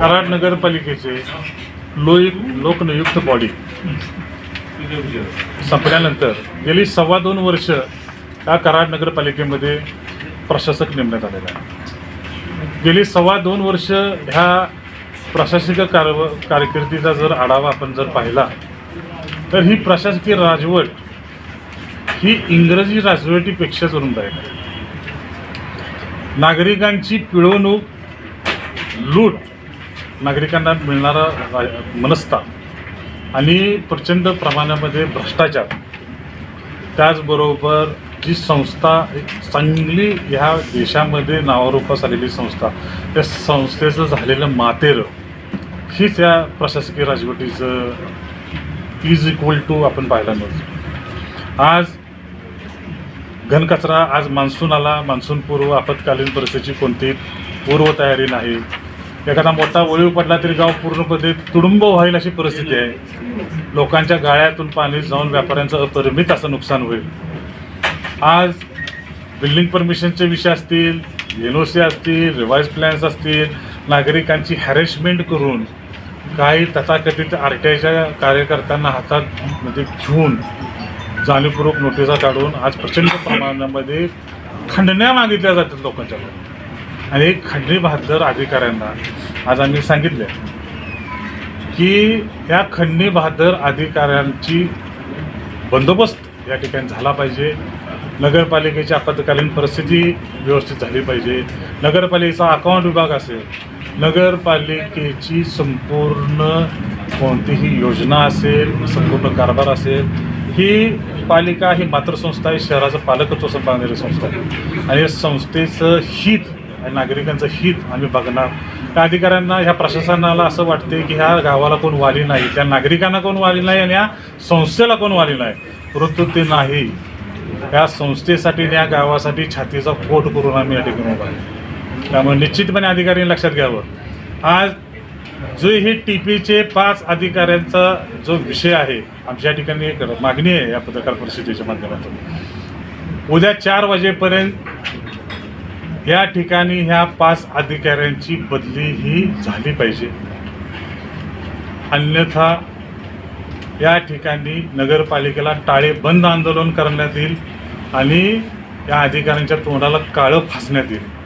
कराड नगरपालिकेचे लोक लोकनियुक्त बॉडी संपल्यानंतर गेली सव्वा दोन वर्ष या कराड नगरपालिकेमध्ये प्रशासक नेमण्यात आलेला आहे. गेली सव्वा दोन वर्ष ह्या प्रशासकीय कारव कारकिर्दीचा जर आढावा आपण जर पाहिला तर ही प्रशासकीय राजवट ही इंग्रजी राजवटीपेक्षा जरुनदायक आहे. नागरिकांची पिळवणूक लूट नागरिकांना मिळणारा मनस्ताप आणि प्रचंड प्रमाणामध्ये भ्रष्टाचार त्याचबरोबर जी संस्था एक चांगली ह्या देशामध्ये नावारूपास आलेली संस्था त्या संस्थेचं झालेलं मातेरं हीच या प्रशासकीय राजवटीचं इज इक्वल टू आपण पाहायला मिळतो. आज घनकचरा आज मान्सून आला मान्सूनपूर्व आपत्कालीन परिस्थितीची कोणती पूर्वतयारी नाही एखादा मोठा वळीव पडला तरी गाव पूर्णपणे तुडुंब व्हाईल अशी परिस्थिती आहे. लोकांच्या गाळ्यातून पाणी जाऊन व्यापाऱ्यांचं अपरिमित असं नुकसान होईल. आज बिल्डिंग परमिशनचे विषय असतील एन ओ सी असतील रिवाईज प्लॅन्स असतील नागरिकांची हॅरेसमेंट करून काही तथाकथित आर टी आयच्या कार्यकर्त्यांना हातात म्हणजे घेऊन जाणीवपूर्वक नोटिसा काढून आज प्रचंड प्रमाणामध्ये खंडण्या मागितल्या जातात लोकांच्याकडून आणि खंडणी बहादर अधिकाऱ्यांना आज आम्ही सांगितले की या खंडणी बहादर अधिकाऱ्यांची बंदोबस्त या ठिकाणी झाला पाहिजे. नगरपालिकेची आपत्कालीन परिस्थिती व्यवस्थित झाली पाहिजे. नगरपालिकेचा अकाउंट विभाग असेल नगरपालिकेची संपूर्ण कोणतीही योजना असेल संपूर्ण कारभार असेल ही पालिका ही मातृसंस्था आहे शहराचं पालकत्व सांभाळणारी संस्था आहे. आणि या संस्थेचं हित नागरिकांचं हित आम्ही बघणार. त्या अधिकाऱ्यांना ह्या प्रशासनाला असं वाटते की ह्या गावाला कोण वाली नाही त्या नागरिकांना कोण वाली नाही आणि या संस्थेला कोण वाली नाही. परंतु ते नाही. या संस्थेसाठी आणि या गावासाठी छातीचा पोट करून आम्ही या ठिकाणी उभा आहे. त्यामुळे निश्चितपणे अधिकाऱ्यांनी लक्षात घ्यावं. आज जो ही टी पीचे पाच अधिकाऱ्यांचा जो विषय आहे आमच्या ठिकाणी एक मागणी आहे या पत्रकार परिषदेच्या माध्यमातून. उद्या चार वाजेपर्यंत या ठिकाणी ह्या पाच अधिकाऱ्यांची बदली ही झाली पाहिजे. अन्यथा या ठिकाणी नगरपालिकेला टाळेबंद आंदोलन करण्यात येईल आणि या अधिकाऱ्यांच्या तोंडाला काळं फासण्यात येईल.